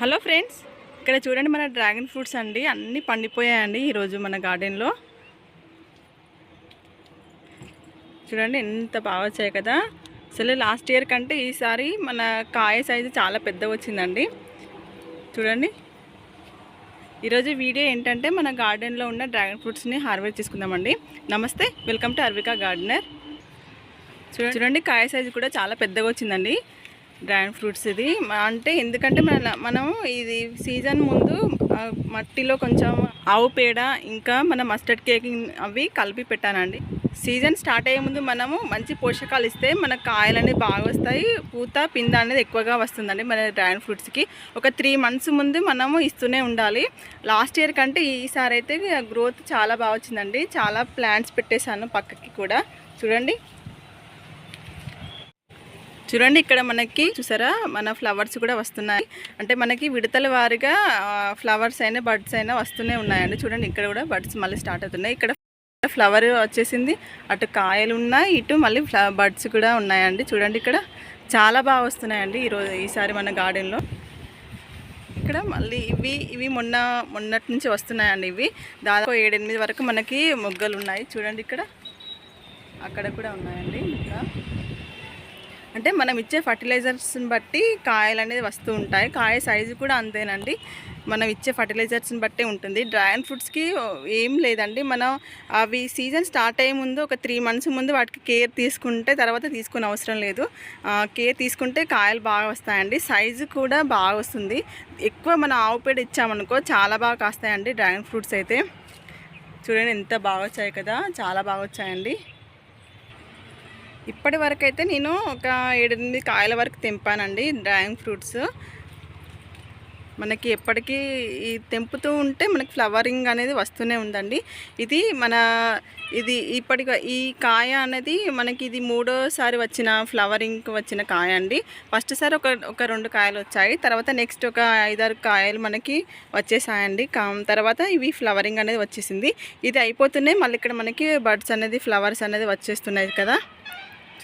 Hello friends ఇక్కడ చూడండి మన డ్రాగన్ ఫ్రూట్స్ అండి. అన్నీ పండిపోయాయండి ఈరోజు మన గార్డెన్లో. చూడండి ఎంత బాగా వచ్చాయి కదా. అసలు లాస్ట్ ఇయర్ కంటే ఈసారి మన కాయ సైజు చాలా పెద్దగా వచ్చిందండి. చూడండి. ఈరోజు వీడియో ఏంటంటే మన గార్డెన్లో ఉన్న డ్రాగన్ ఫ్రూట్స్ని హార్వెస్ట్ చేసుకుందామండి. నమస్తే వెల్కమ్ టు అర్వికా గార్డెనర్. చూడండి కాయ సైజు కూడా చాలా పెద్దగా వచ్చిందండి. డ్రాగన్ ఫ్రూట్స్ ఇది. అంటే ఎందుకంటే మన మనం ఇది సీజన్ ముందు మట్టిలో కొంచెం ఆవు పేడ ఇంకా మన మస్టర్డ్ కేక్ అవి కలిపి పెట్టానండి. సీజన్ స్టార్ట్ అయ్యే ముందు మనము మంచి పోషకాలు ఇస్తే మన కాయలు బాగా వస్తాయి. పూత పింద అనేది ఎక్కువగా వస్తుందండి మన డ్రాగన్ ఫ్రూట్స్కి. ఒక త్రీ మంత్స్ ముందు మనము ఇస్తూనే ఉండాలి. లాస్ట్ ఇయర్ కంటే ఈసారి అయితే గ్రోత్ చాలా బాగా వచ్చిందండి. చాలా ప్లాంట్స్ పెట్టేశాను పక్కకి కూడా. చూడండి. చూడండి ఇక్కడ మనకి చూసారా? మన ఫ్లవర్స్ కూడా వస్తున్నాయి. అంటే మనకి విడతల వారిగా ఫ్లవర్స్ అయినా బర్డ్స్ అయినా వస్తూనే ఉన్నాయండి. చూడండి ఇక్కడ కూడా బర్డ్స్ మళ్ళీ స్టార్ట్ అవుతున్నాయి. ఇక్కడ ఫ్లవర్ వచ్చేసింది. అటు కాయలు ఉన్నాయి ఇటు మళ్ళీ ఫ్ల బర్డ్స్ కూడా ఉన్నాయండి. చూడండి ఇక్కడ చాలా బాగా వస్తున్నాయండి ఈరోజు ఈసారి మన గార్డెన్లో. ఇక్కడ మళ్ళీ ఇవి ఇవి మొన్న మొన్నటి నుంచి వస్తున్నాయండి ఇవి. దాదాపు ఏడెనిమిది వరకు మనకి మొగ్గలు ఉన్నాయి. చూడండి ఇక్కడ అక్కడ కూడా ఉన్నాయండి. అంటే మనం ఇచ్చే ఫర్టిలైజర్స్ని బట్టి కాయలు అనేది వస్తూ ఉంటాయి. కాయ సైజు కూడా అంతేనండి. మనం ఇచ్చే ఫర్టిలైజర్స్ని బట్టే ఉంటుంది. డ్రాగన్ ఫ్రూట్స్కి ఏం లేదండి. మనం అవి సీజన్ స్టార్ట్ అయ్యే ముందు ఒక త్రీ మంత్స్ ముందు వాటికి కేర్ తీసుకుంటే తర్వాత తీసుకునే అవసరం లేదు. కేర్ తీసుకుంటే కాయలు బాగా వస్తాయండి. సైజు కూడా బాగా వస్తుంది. ఎక్కువ మనం ఆవు పేడ ఇచ్చామనుకో చాలా బాగా కాస్తాయండి. డ్రాగన్ ఫ్రూట్స్ అయితే. చూడండి ఎంత బాగా వచ్చాయి కదా. చాలా బాగా వచ్చాయండి. ఇప్పటి వరకు అయితే నేను ఒక ఏడెనిమిది కాయల వరకు తెంపానండి డ్రాగన్ ఫ్రూట్స్. మనకి ఎప్పటికీ ఈ తెంపుతూ ఉంటే మనకి ఫ్లవరింగ్ అనేది వస్తూనే ఉందండి. ఇది మన ఇది ఇప్పటి ఈ కాయ అనేది మనకి ఇది మూడోసారి వచ్చిన ఫ్లవరింగ్ వచ్చిన కాయ అండి. ఫస్ట్ సారి ఒక ఒక రెండు కాయలు వచ్చాయి. తర్వాత నెక్స్ట్ ఒక ఐదారు కాయలు మనకి వచ్చేసాయండి. కా తర్వాత ఇవి ఫ్లవరింగ్ అనేది వచ్చేసింది. ఇది అయిపోతున్నాయి మళ్ళీ ఇక్కడ మనకి బర్డ్స్ అనేది ఫ్లవర్స్ అనేది వచ్చేస్తున్నాయి కదా.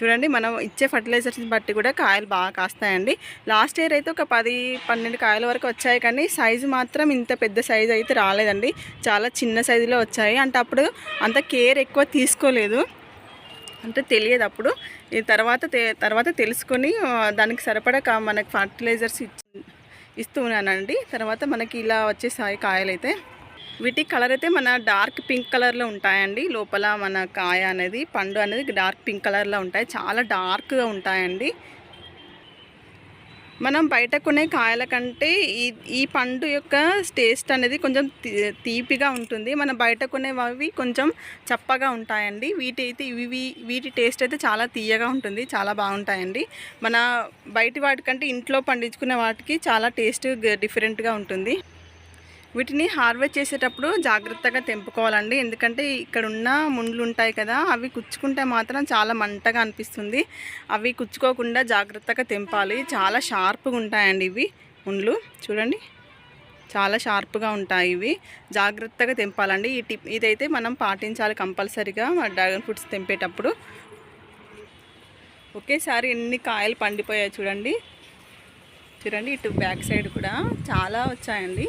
చూడండి మనం ఇచ్చే ఫర్టిలైజర్స్ని బట్టి కూడా కాయలు బాగా కాస్తాయండి. లాస్ట్ ఇయర్ అయితే ఒక పది పన్నెండు కాయల వరకు వచ్చాయి కానీ సైజు మాత్రం ఇంత పెద్ద సైజు అయితే రాలేదండి. చాలా చిన్న సైజులో వచ్చాయి. అంటే అప్పుడు అంత కేర్ ఎక్కువ తీసుకోలేదు. అంటే తెలియదు అప్పుడు. తర్వాత తర్వాత తెలుసుకొని దానికి సరిపడా కా- మనకి ఫర్టిలైజర్స్ ఇచ్చి ఇస్తూ ఉన్నానండి. తర్వాత మనకి ఇలా వచ్చేసాయి కాయలైతే. వీటి కలర్ అయితే మన డార్క్ పింక్ కలర్లో ఉంటాయండి. లోపల మన కాయ అనేది పండు అనేది డార్క్ పింక్ కలర్లో ఉంటాయి. చాలా డార్క్గా ఉంటాయండి. మనం బయట కొనే కాయల కంటే ఈ ఈ పండు యొక్క టేస్ట్ అనేది కొంచెం తీ- తీపిగా ఉంటుంది. మనం బయట కొనేవి కొంచెం చప్పగా ఉంటాయండి. వీటి అయితే ఇవి వీటి టేస్ట్ అయితే చాలా తీయగా ఉంటుంది. చాలా బాగుంటాయండి. మన బయటి వాటికంటే ఇంట్లో పండించుకునే వాటికి చాలా టేస్ట్ డిఫరెంట్గా ఉంటుంది. వీటిని హార్వెస్ట్ చేసేటప్పుడు జాగ్రత్తగా తెంపుకోవాలండి. ఎందుకంటే ఇక్కడ ఉన్న ముండ్లు ఉంటాయి కదా అవి కుచ్చుకుంటే మాత్రం చాలా మంటగా అనిపిస్తుంది. అవి కుచ్చుకోకుండా జాగ్రత్తగా తెంపాలి. చాలా షార్ప్గా ఉంటాయండి ఇవి ముండ్లు. చూడండి. చాలా షార్ప్గా ఉంటాయి ఇవి. జాగ్రత్తగా తెంపాలండి. ఈ టిప్ ఇదైతే మనం పాటించాలి కంపల్సరీగా డ్రాగన్ ఫ్రూట్స్ తెంపేటప్పుడు. ఒకేసారి ఎన్ని కాయలు పండిపోయాయి చూడండి. చూడండి ఇటు బ్యాక్ సైడ్ కూడా చాలా వచ్చాయండి.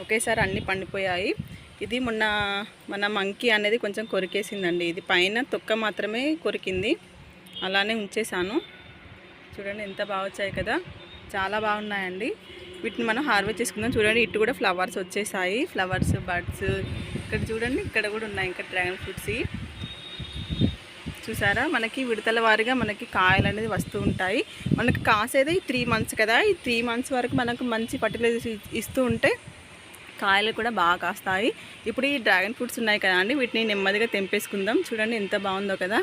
ఒకేసారి అన్నీ పండిపోయాయి. ఇది మొన్న మన మంకీ అనేది కొంచెం కొరికేసిందండి. ఇది పైన తొక్క మాత్రమే కొరికింది. అలానే ఉంచేసాను. చూడండి ఎంత బాగా వచ్చాయి కదా. చాలా బాగున్నాయండి. వీటిని మనం హార్వెస్ట్ చేసుకుందాం. చూడండి ఇటు కూడా ఫ్లవర్స్ వచ్చేసాయి. ఫ్లవర్స్ బర్డ్స్ ఇక్కడ చూడండి ఇక్కడ కూడా ఉన్నాయి. ఇంకా డ్రాగన్ ఫ్రూట్స్. చూసారా? మనకి విడతల వారిగా మనకి కాయలు అనేది వస్తూ ఉంటాయి. మనకి కాసేది త్రీ మంత్స్ కదా. ఈ త్రీ మంత్స్ వరకు మనకు మంచి ఫర్టిలైజర్స్ ఇస్తూ ఉంటే కాయలు కూడా బాగా కాస్తాయి. ఇప్పుడు ఈ డ్రాగన్ ఫ్రూట్స్ ఉన్నాయి కదా అండి వీటిని నెమ్మదిగా తెంపేసుకుందాం. చూడండి ఎంత బాగుందో కదా.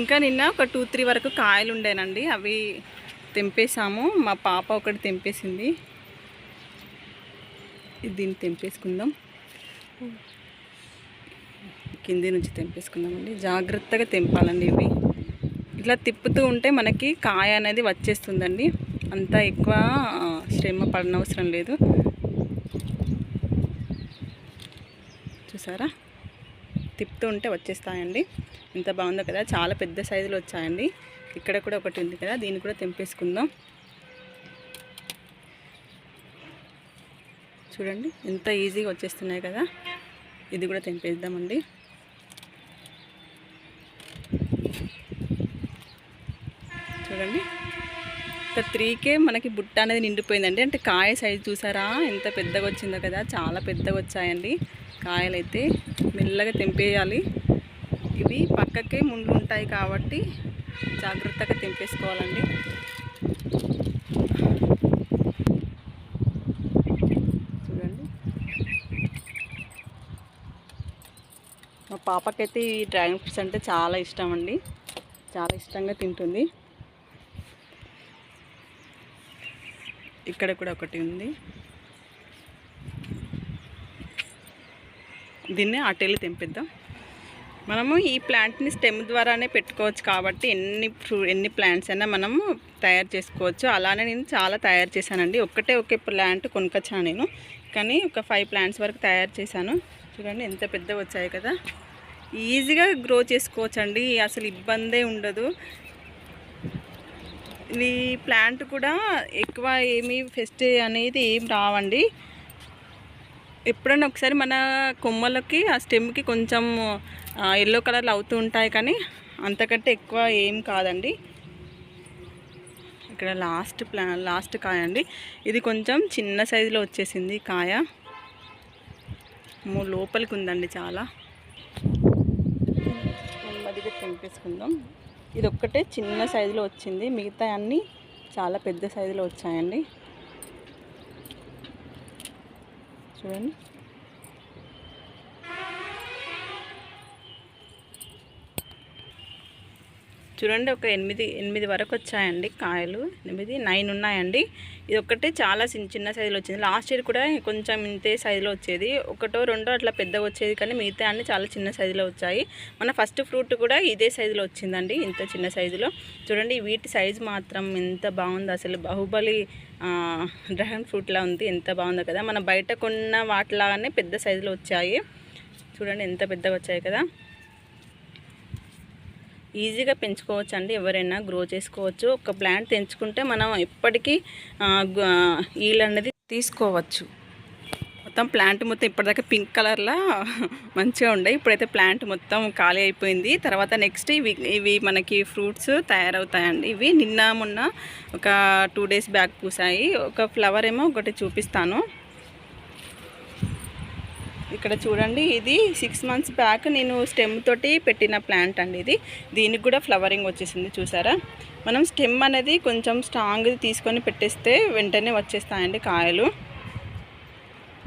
ఇంకా నిన్న ఒక టూ త్రీ వరకు కాయలు ఉండేనండి అవి తెంపేసాము మా పాప ఒకటి తెంపేసింది. దీన్ని తెంపేసుకుందాం. కింది నుంచి తెంపేసుకుందామండి. జాగ్రత్తగా తెంపాలండి ఇవి. ఇట్లా తిప్పుతూ ఉంటే మనకి కాయ అనేది వచ్చేస్తుందండి. అంత ఎక్కువ శ్రమ పడనవసరం లేదు. చూసారా? తిప్పుతూ ఉంటే వచ్చేస్తాయండి. ఎంత బాగుందో కదా? చాలా పెద్ద సైజులో వచ్చాయండి. ఇక్కడ కూడా ఒకటి ఉంది కదా? దీన్ని కూడా తెంపేసుకుందాం. చూడండి ఎంత ఈజీగా వచ్చేస్తున్నాయి కదా? ఇది కూడా తెంపేద్దామండి. చూడండి. ఒక త్రీకే మనకి బుట్ట అనేది నిండిపోయిందండి. అంటే కాయ సైజు చూసారా? ఎంత పెద్దగా వచ్చిందో కదా? చాలా పెద్దగా వచ్చాయండి. కాయలు అయితే మెల్లగా తెంపేయాలి. ఇవి పక్కకే ముండ్లు ఉంటాయి కాబట్టి జాగ్రత్తగా తెంపేసుకోవాలండి. చూడండి. మా పాపకైతే ఈ డ్రాగన్ ఫ్రూట్స్ అంటే చాలా ఇష్టం అండి చాలా ఇష్టంగా తింటుంది. ఇక్కడ కూడా ఒకటి ఉంది. దీన్ని అటెళ్ళి తెంపిద్దాం. మనము ఈ ప్లాంట్ని స్టెమ్ ద్వారానే పెట్టుకోవచ్చు కాబట్టి ఎన్ని ఫ్రూ ఎన్ని ప్లాంట్స్ అయినా మనము తయారు చేసుకోవచ్చు. అలానే నేను చాలా తయారు చేశానండి. ఒక్కటే ఒకే ప్లాంట్ కొనుకొచ్చాను నేను. కానీ ఒక ఫైవ్ ప్లాంట్స్ వరకు తయారు చేశాను. చూడండి ఎంత పెద్ద వచ్చాయి కదా. ఈజీగా గ్రో చేసుకోవచ్చండి. అసలు ఇబ్బందే ఉండదు. ఈ ప్లాంట్ కూడా ఎక్కువ ఏమీ ఫెస్ట్ అనేది ఏం రావండి. ఎప్పుడైనా ఒకసారి మన కొమ్మలకి ఆ స్టెమ్కి కొంచెం ఎల్లో కలర్లు అవుతూ ఉంటాయి కానీ అంతకంటే ఎక్కువ ఏం కాదండి. ఇక్కడ లాస్ట్ ప్లా లాస్ట్ కాయ అండి. ఇది కొంచెం చిన్న సైజులో వచ్చేసింది కాయ. మూ లోపలికి ఉందండి చాలా. నెమ్మదిగా తెంపేసుకుందాం. ఇది ఒక్కటే చిన్న సైజులో వచ్చింది. మిగతా అన్నీ చాలా పెద్ద సైజులో వచ్చాయండి. చూడండి చూడండి ఒక ఎనిమిది ఎనిమిది వరకు వచ్చాయండి కాయలు. ఎనిమిది నైన్ ఉన్నాయండి. ఇది ఒక్కటే చాలా చిన్న చిన్న సైజులో వచ్చింది. లాస్ట్ ఇయర్ కూడా కొంచెం ఇంతే సైజులో వచ్చేది. ఒకటో రెండో అట్లా పెద్దగా వచ్చేది కానీ మిగతా అన్ని చాలా చిన్న సైజులో వచ్చాయి. మన ఫస్ట్ ఫ్రూట్ కూడా ఇదే సైజులో వచ్చిందండి ఇంత చిన్న సైజులో చూడండి వీటి సైజు మాత్రం ఎంత బాగుంది అసలు. బాహుబలి డ్రాగన్ ఫ్రూట్లా ఉంది ఎంత బాగుందో కదా. మన బయట కొన్న వాటిలాగానే పెద్ద సైజులో వచ్చాయి. చూడండి ఎంత పెద్దగా వచ్చాయి కదా. ఈజీగా పెంచుకోవచ్చు అండి ఎవరైనా గ్రో చేసుకోవచ్చు. ఒక ప్లాంట్ తెంచుకుంటే మనం ఎప్పటికీ ఈల్ అనేది తీసుకోవచ్చు. మొత్తం ప్లాంట్ మొత్తం ఇప్పటిదాకా పింక్ కలర్లో మంచిగా ఉండే. ఇప్పుడైతే ప్లాంట్ మొత్తం ఖాళీ అయిపోయింది. తర్వాత నెక్స్ట్ ఇవి ఇవి మనకి ఫ్రూట్స్ తయారవుతాయండి. ఇవి నిన్న మొన్న ఒక టూ డేస్ బ్యాక్ పూసాయి. ఒక ఫ్లవర్ ఏమో ఒకటి చూపిస్తాను. ఇక్కడ చూడండి ఇది సిక్స్ మంత్స్ బ్యాక్ నేను స్టెమ్ తోటి పెట్టిన ప్లాంట్ అండి ఇది. దీనికి కూడా ఫ్లవరింగ్ వచ్చేసింది చూసారా? మనం స్టెమ్ అనేది కొంచెం స్ట్రాంగ్ తీసుకొని పెట్టేస్తే వెంటనే వచ్చేస్తాయండి కాయలు.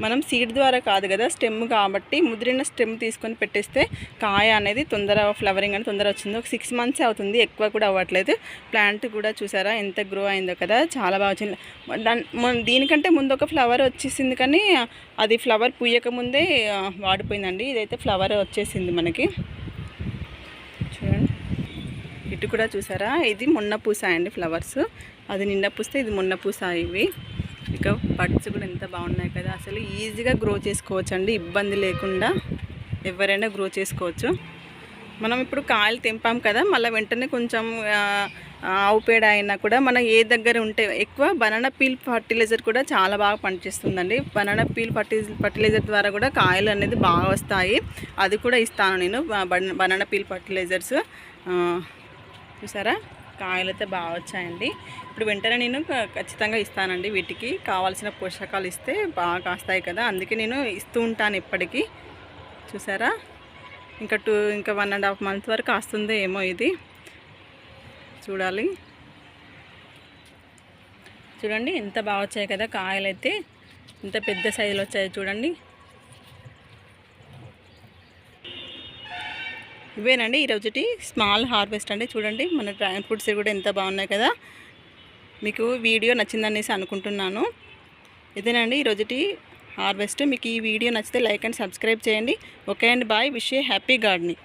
మనం సీడ్ ద్వారా కాదు కదా స్టెమ్ కాబట్టి ముదిరిన స్టెమ్ తీసుకొని పెట్టేస్తే కాయ అనేది తొందర ఫ్లవరింగ్ అని తొందర వచ్చింది. ఒక సిక్స్ మంత్స్ అవుతుంది ఎక్కువ కూడా అవ్వట్లేదు. ప్లాంట్ కూడా చూసారా ఎంత గ్రో అయిందో కదా చాలా బాగా వచ్చింది. దీనికంటే ముందు ఒక ఫ్లవర్ వచ్చేసింది కానీ అది ఫ్లవర్ పూయక ముందే వాడిపోయిందండి. ఇదైతే ఫ్లవర్ వచ్చేసింది మనకి. చూడండి. ఇటు కూడా చూసారా ఇది మొన్న పూసాయండి ఫ్లవర్స్ అది నిన్న పూస్తే ఇది మొన్న పూసాయి ఇవి. ఇక బడ్స్ కూడా ఎంత బాగున్నాయి కదా. అసలు ఈజీగా గ్రో చేసుకోవచ్చు అండి ఇబ్బంది లేకుండా ఎవరైనా గ్రో చేసుకోవచ్చు. మనం ఇప్పుడు కాయలు తెంపాం కదా మళ్ళీ వెంటనే కొంచెం ఆవు పేడ అయినా కూడా మనం ఏ దగ్గర ఉంటే ఎక్కువ బనానా పీల్ ఫర్టిలైజర్ కూడా చాలా బాగా పనిచేస్తుందండి. బనానా పీల్ ఫర్టి ఫర్టిలైజర్ ద్వారా కూడా కాయలు అనేది బాగా వస్తాయి. అది కూడా ఇస్తాను నేను బనానా పీల్ ఫర్టిలైజర్స్. చూసారా? కాయలు అయితే బాగా వచ్చాయండి. ఇప్పుడు వెంటనే నేను ఖచ్చితంగా ఇస్తానండి వీటికి. కావాల్సిన పోషకాలు ఇస్తే బాగా కాస్తాయి కదా. అందుకే నేను ఇస్తూ ఉంటాను ఇప్పటికీ. చూసారా? ఇంకా టూ ఇంకా వన్ అండ్ హాఫ్ మంత్ వరకు వస్తుంది ఏమో ఇది. చూడాలి. చూడండి ఎంత బాగా వచ్చాయి కదా కాయలు అయితే ఇంత పెద్ద సైజులో వచ్చాయి చూడండి. ఇవేనండి ఈరోజుటి స్మాల్ హార్వెస్ట్ అండి. చూడండి మన డ్రాగన్ ఫ్రూట్స్ కూడా ఎంత బాగున్నాయి కదా. మీకు వీడియో నచ్చిందనేసి అనుకుంటున్నాను. ఇదేనండి ఈరోజుటి హార్వెస్ట్. మీకు ఈ వీడియో నచ్చితే లైక్ అండ్ సబ్స్క్రైబ్ చేయండి. Okay and bye. Wish a happy gardening.